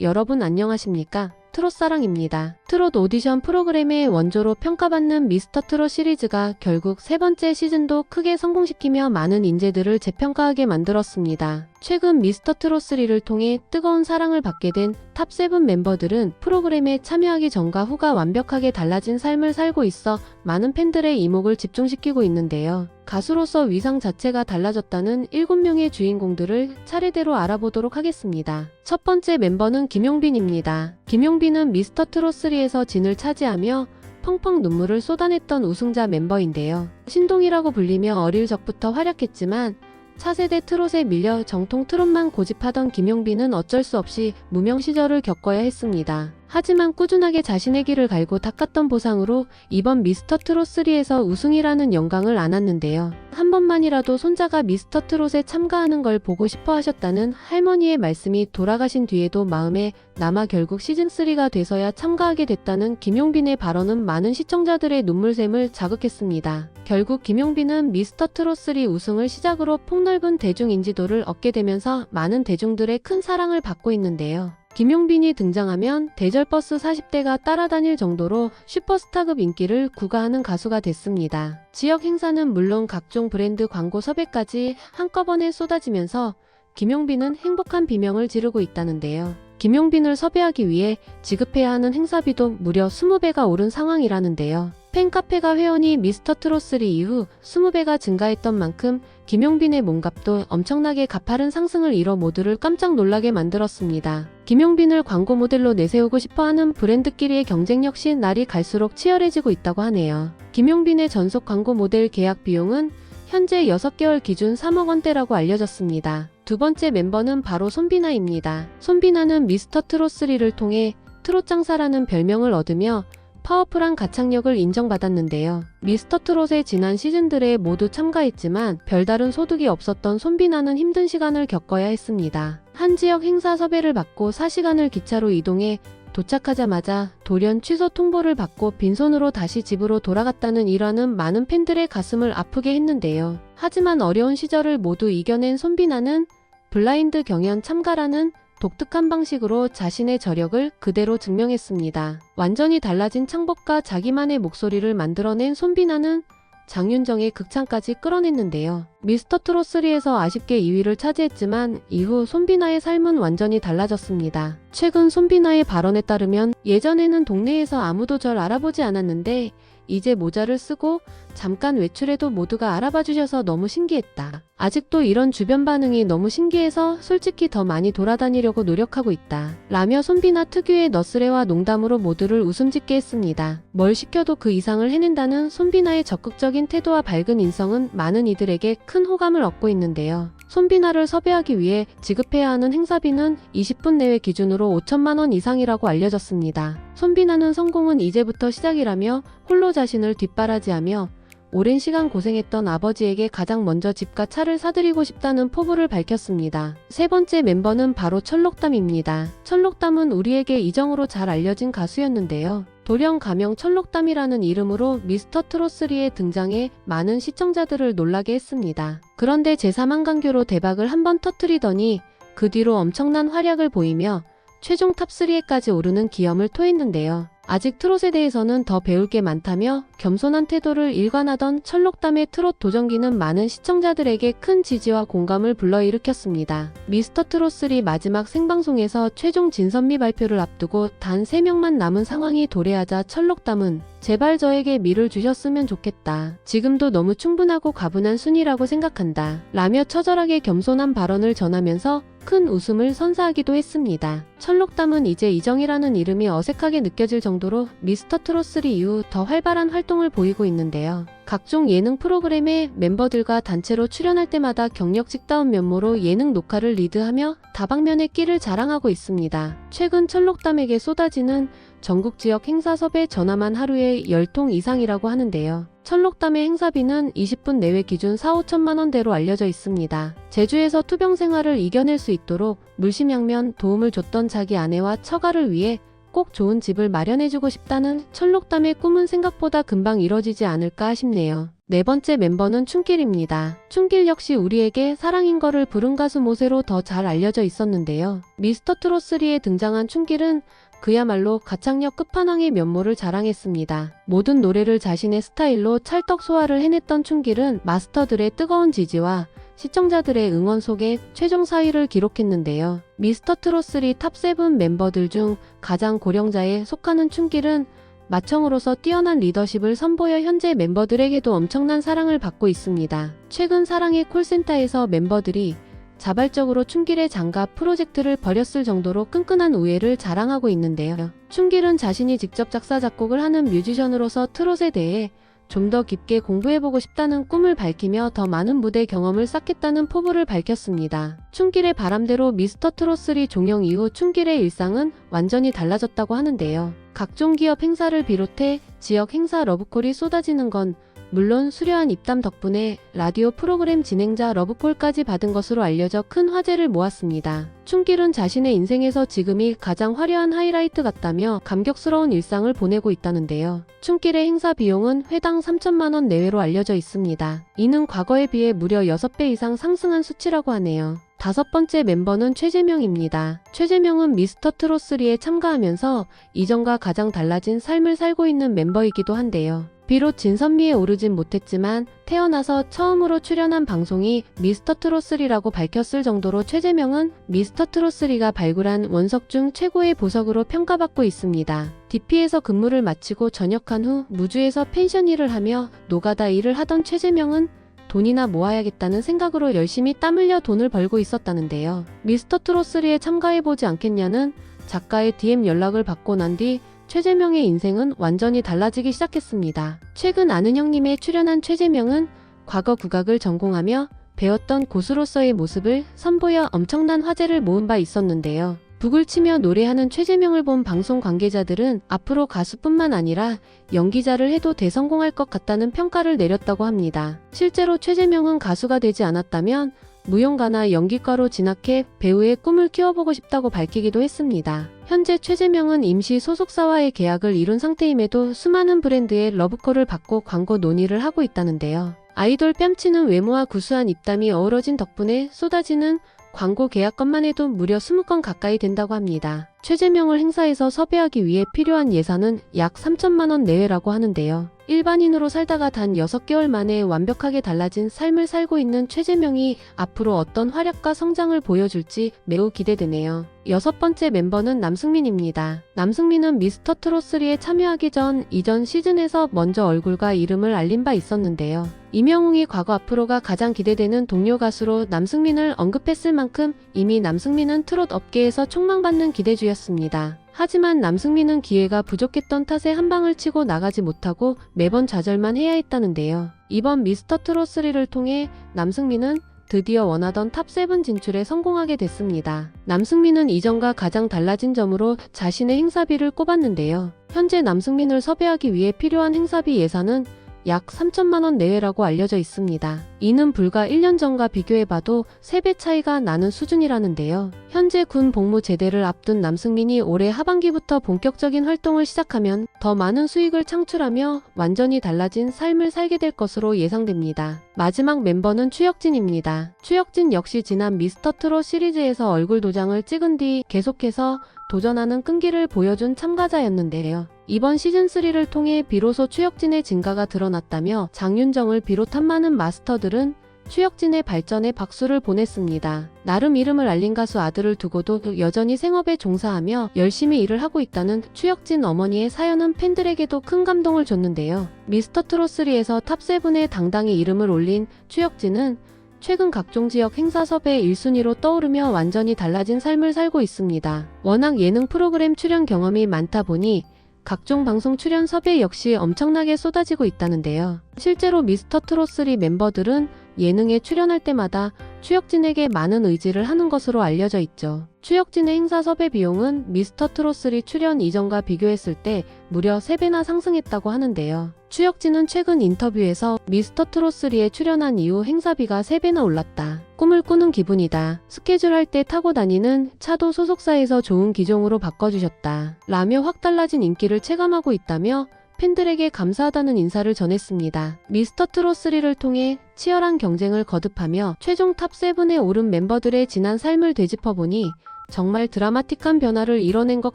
여러분 안녕하십니까? 트롯사랑입니다. 트롯 오디션 프로그램의 원조로 평가받는 미스터 트롯 시리즈가 결국 세 번째 시즌도 크게 성공시키며 많은 인재들을 재평가하게 만들었습니다. 최근 미스터 트롯 3를 통해 뜨거운 사랑을 받게 된 탑7 멤버들은 프로그램에 참여하기 전과 후가 완벽하게 달라진 삶을 살고 있어 많은 팬들의 이목을 집중시키고 있는데요. 가수로서 위상 자체가 달라졌다는 7명의 주인공들을 차례대로 알아보도록 하겠습니다. 첫 번째 멤버는 김용빈입니다. 김용빈은 미스터 트롯 3에서 진을 차지하며 펑펑 눈물을 쏟아냈던 우승자 멤버인데요. 신동이라고 불리며 어릴 적부터 활약했지만 차세대 트롯에 밀려 정통 트롯만 고집하던 김용빈은 어쩔 수 없이 무명 시절을 겪어야 했습니다. 하지만 꾸준하게 자신의 길을 갈고 닦았던 보상으로 이번 미스터 트롯 3에서 우승이라는 영광을 안았는데요. 한 번만이라도 손자가 미스터 트롯에 참가하는 걸 보고 싶어 하셨다는 할머니의 말씀이 돌아가신 뒤에도 마음에 남아 결국 시즌3가 돼서야 참가하게 됐다는 김용빈의 발언은 많은 시청자들의 눈물샘을 자극했습니다. 결국 김용빈은 미스터 트롯 3 우승을 시작으로 폭넓은 대중 인지도를 얻게 되면서 많은 대중들의 큰 사랑을 받고 있는데요. 김용빈이 등장하면 대절버스 40대가 따라다닐 정도로 슈퍼스타급 인기를 구가하는 가수가 됐습니다. 지역 행사는 물론 각종 브랜드 광고 섭외까지 한꺼번에 쏟아지면서 김용빈은 행복한 비명을 지르고 있다는데요. 김용빈을 섭외하기 위해 지급해야 하는 행사비도 무려 20배가 오른 상황이라는데요. 팬카페가 회원이 미스터 트롯3 이후 20배가 증가했던 만큼 김용빈의 몸값도 엄청나게 가파른 상승을 이뤄 모두를 깜짝 놀라게 만들었습니다. 김용빈을 광고 모델로 내세우고 싶어하는 브랜드끼리의 경쟁 역시 날이 갈수록 치열해지고 있다고 하네요. 김용빈의 전속 광고 모델 계약 비용은 현재 6개월 기준 3억 원대라고 알려졌습니다. 두 번째 멤버는 바로 손비나입니다. 손비나는 미스터 트롯 3를 통해 트롯 장사라는 별명을 얻으며 파워풀한 가창력을 인정받았는데요. 미스터 트롯의 지난 시즌들에 모두 참가했지만 별다른 소득이 없었던 손비나는 힘든 시간을 겪어야 했습니다. 한 지역 행사 섭외를 받고 4시간을 기차로 이동해 도착하자마자 돌연 취소 통보를 받고 빈손으로 다시 집으로 돌아갔다는 일화는 많은 팬들의 가슴을 아프게 했는데요. 하지만 어려운 시절을 모두 이겨낸 손비나는 블라인드 경연 참가라는 독특한 방식으로 자신의 저력을 그대로 증명했습니다. 완전히 달라진 창법과 자기만의 목소리를 만들어낸 손비나는 장윤정의 극찬까지 끌어냈는데요. 미스터 트롯 3에서 아쉽게 2위를 차지했지만 이후 손비나의 삶은 완전히 달라졌습니다. 최근 손비나의 발언에 따르면 예전에는 동네에서 아무도 절 알아보지 않았는데 이제 모자를 쓰고 잠깐 외출해도 모두가 알아봐 주셔서 너무 신기했다. 아직도 이런 주변 반응이 너무 신기해서 솔직히 더 많이 돌아다니려고 노력하고 있다. 라며 손비나 특유의 너스레와 농담으로 모두를 웃음 짓게 했습니다. 뭘 시켜도 그 이상을 해낸다는 손비나의 적극적인 태도와 밝은 인성은 많은 이들에게 큰 호감을 얻고 있는데요. 손비나를 섭외하기 위해 지급해야 하는 행사비는 20분 내외 기준으로 5천만 원 이상이라고 알려졌습니다. 손비나는 성공은 이제부터 시작이라며 홀로 자신을 뒷바라지하며 오랜 시간 고생했던 아버지에게 가장 먼저 집과 차를 사드리고 싶다는 포부를 밝혔습니다. 세 번째 멤버는 바로 철록담입니다. 철록담은 우리에게 이정으로 잘 알려진 가수였는데요. 돌연 가명 철록담이라는 이름으로 미스터 트롯3에 등장해 많은 시청자들을 놀라게 했습니다. 그런데 제3한강교로 대박을 한번 터트리더니 그 뒤로 엄청난 활약을 보이며 최종 탑3에까지 오르는 기염을 토했는데요. 아직 트롯에 대해서는 더 배울 게 많다며 겸손한 태도를 일관하던 철록담의 트롯 도전기는 많은 시청자들에게 큰 지지와 공감을 불러일으켰습니다. 미스터 트롯3 마지막 생방송에서 최종 진선미 발표를 앞두고 단 3명만 남은 상황이 도래하자 철록담은 제발 저에게 미를 주셨으면 좋겠다. 지금도 너무 충분하고 가분한 순위라고 생각한다. 라며 처절하게 겸손한 발언을 전하면서 큰 웃음을 선사하기도 했습니다. 철록담은 이제 이정이라는 이름이 어색하게 느껴질 정도로 미스터 트롯3 이후 더 활발한 활동을 보이고 있는데요. 각종 예능 프로그램에 멤버들과 단체로 출연할 때마다 경력직다운 면모로 예능 녹화를 리드하며 다방면의 끼를 자랑하고 있습니다. 최근 철록담에게 쏟아지는 전국 지역 행사 섭외 전화만 하루에 10통 이상이라고 하는데요. 철록담의 행사비는 20분 내외 기준 4, 5천만 원대로 알려져 있습니다. 제주에서 투병 생활을 이겨낼 수 있도록 물심양면 도움을 줬던 자기 아내와 처가를 위해 꼭 좋은 집을 마련해주고 싶다는 철록담의 꿈은 생각보다 금방 이뤄지지 않을까 싶네요. 네 번째 멤버는 춘길입니다. 춘길 역시 우리에게 사랑인 거를 부른 가수 모세로 더 잘 알려져 있었는데요. 미스터 트롯 3에 등장한 춘길은 그야말로 가창력 끝판왕의 면모를 자랑했습니다. 모든 노래를 자신의 스타일로 찰떡 소화를 해냈던 춘길은 마스터들의 뜨거운 지지와 시청자들의 응원 속에 최종 4위를 기록했는데요. 미스터 트롯 3 탑7 멤버들 중 가장 고령자에 속하는 춘길은 마청으로서 뛰어난 리더십을 선보여 현재 멤버들에게도 엄청난 사랑을 받고 있습니다. 최근 사랑의 콜센터에서 멤버들이 자발적으로 춘길의 장갑 프로젝트를 벌였을 정도로 끈끈한 우애를 자랑하고 있는데요. 춘길은 자신이 직접 작사 작곡을 하는 뮤지션으로서 트롯에 대해 좀 더 깊게 공부해보고 싶다는 꿈을 밝히며 더 많은 무대 경험을 쌓겠다는 포부를 밝혔습니다. 춘길의 바람대로 미스터 트롯3 종영 이후 춘길의 일상은 완전히 달라졌다고 하는데요. 각종 기업 행사를 비롯해 지역 행사 러브콜이 쏟아지는 건 물론 수려한 입담 덕분에 라디오 프로그램 진행자 러브콜까지 받은 것으로 알려져 큰 화제를 모았습니다. 춘길은 자신의 인생에서 지금이 가장 화려한 하이라이트 같다며 감격스러운 일상을 보내고 있다는데요. 춘길의 행사 비용은 회당 3천만 원 내외로 알려져 있습니다. 이는 과거에 비해 무려 6배 이상 상승한 수치라고 하네요. 다섯 번째 멤버는 최재명입니다. 최재명은 미스터 트롯 3에 참가하면서 이전과 가장 달라진 삶을 살고 있는 멤버이기도 한데요. 비록 진선미에 오르진 못했지만 태어나서 처음으로 출연한 방송이 미스터 트롯 3라고 밝혔을 정도로 최재명은 미스터 트롯 3가 발굴한 원석 중 최고의 보석으로 평가받고 있습니다. DP에서 근무를 마치고 전역한 후 무주에서 펜션 일을 하며 노가다 일을 하던 최재명은 돈이나 모아야겠다는 생각으로 열심히 땀 흘려 돈을 벌고 있었다는데요. 미스터 트롯 3에 참가해보지 않겠냐는 작가의 DM 연락을 받고 난 뒤 최재명의 인생은 완전히 달라지기 시작했습니다. 최근 아는 형님에 출연한 최재명은 과거 국악을 전공하며 배웠던 고수로서의 모습을 선보여 엄청난 화제를 모은 바 있었는데요. 북을 치며 노래하는 최재명을 본 방송 관계자들은 앞으로 가수뿐만 아니라 연기자를 해도 대성공할 것 같다는 평가를 내렸다고 합니다. 실제로 최재명은 가수가 되지 않았다면 무용가나 연기과로 진학해 배우의 꿈을 키워보고 싶다고 밝히기도 했습니다. 현재 최재명은 임시 소속사와의 계약을 이룬 상태임에도 수많은 브랜드의 러브콜을 받고 광고 논의를 하고 있다는데요. 아이돌 뺨치는 외모와 구수한 입담이 어우러진 덕분에 쏟아지는 광고 계약건만 해도 무려 20건 가까이 된다고 합니다. 최재명을 행사에서 섭외하기 위해 필요한 예산은 약 3천만 원 내외라고 하는데요. 일반인으로 살다가 단 6개월 만에 완벽하게 달라진 삶을 살고 있는 최재명이 앞으로 어떤 활약과 성장을 보여줄지 매우 기대되네요. 여섯 번째 멤버는 남승민입니다. 남승민은 미스터 트롯3에 참여하기 전 이전 시즌에서 먼저 얼굴과 이름을 알린 바 있었는데요. 이명웅이 과거 앞으로가 가장 기대되는 동료 가수로 남승민을 언급했을 만큼 이미 남승민은 트롯 업계에서 촉망받는 기대주였습니다. 하지만 남승민은 기회가 부족했던 탓에 한 방을 치고 나가지 못하고 매번 좌절만 해야 했다는데요. 이번 미스터 트롯 3를 통해 남승민은 드디어 원하던 탑7 진출에 성공하게 됐습니다. 남승민은 이전과 가장 달라진 점으로 자신의 행사비를 꼽았는데요. 현재 남승민을 섭외하기 위해 필요한 행사비 예산은 약 3천만 원 내외라고 알려져 있습니다. 이는 불과 1년 전과 비교해봐도 3배 차이가 나는 수준이라는데요. 현재 군 복무 제대를 앞둔 남승민이 올해 하반기부터 본격적인 활동을 시작하면 더 많은 수익을 창출하며 완전히 달라진 삶을 살게 될 것으로 예상됩니다. 마지막 멤버는 추혁진입니다. 추혁진 역시 지난 미스터 트롯 시리즈에서 얼굴 도장을 찍은 뒤 계속해서 도전하는 끈기를 보여준 참가자였는데요. 이번 시즌3를 통해 비로소 추혁진의 진가가 드러났다며 장윤정을 비롯한 많은 마스터 들은 추혁진의 발전에 박수를 보냈습니다. 나름 이름을 알린 가수 아들을 두고도 여전히 생업에 종사하며 열심히 일을 하고 있다는 추혁진 어머니의 사연은 팬들에게도 큰 감동을 줬는데요. 미스터 트롯3에서 탑7에 당당히 이름을 올린 추혁진은 최근 각종 지역 행사 섭외 1순위로 떠오르며 완전히 달라진 삶을 살고 있습니다. 워낙 예능 프로그램 출연 경험이 많다 보니 각종 방송 출연 섭외 역시 엄청나게 쏟아지고 있다는데요. 실제로 미스터 트롯3 멤버들은 예능에 출연할 때마다 추혁진에게 많은 의지를 하는 것으로 알려져 있죠. 추혁진의 행사 섭외 비용은 미스터 트롯3 출연 이전과 비교했을 때 무려 3배나 상승했다고 하는데요. 추혁진은 최근 인터뷰에서 미스터 트롯3에 출연한 이후 행사비가 3배나 올랐다. 꿈을 꾸는 기분이다. 스케줄 할 때 타고 다니는 차도 소속사에서 좋은 기종으로 바꿔주셨다. 라며 확 달라진 인기를 체감하고 있다며 팬들에게 감사하다는 인사를 전했습니다. 미스터 트롯3를 통해 치열한 경쟁을 거듭하며 최종 탑7에 오른 멤버들의 지난 삶을 되짚어보니 정말 드라마틱한 변화를 이뤄낸 것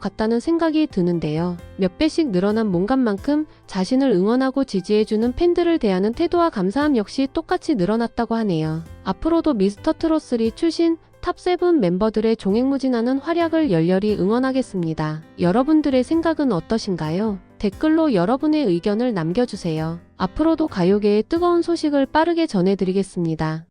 같다는 생각이 드는데요. 몇 배씩 늘어난 몸값만큼 자신을 응원하고 지지해주는 팬들을 대하는 태도와 감사함 역시 똑같이 늘어났다고 하네요. 앞으로도 미스터 트롯3 출신 탑7 멤버들의 종횡무진하는 활약을 열렬히 응원하겠습니다. 여러분들의 생각은 어떠신가요? 댓글로 여러분의 의견을 남겨주세요. 앞으로도 가요계의 뜨거운 소식을 빠르게 전해드리겠습니다.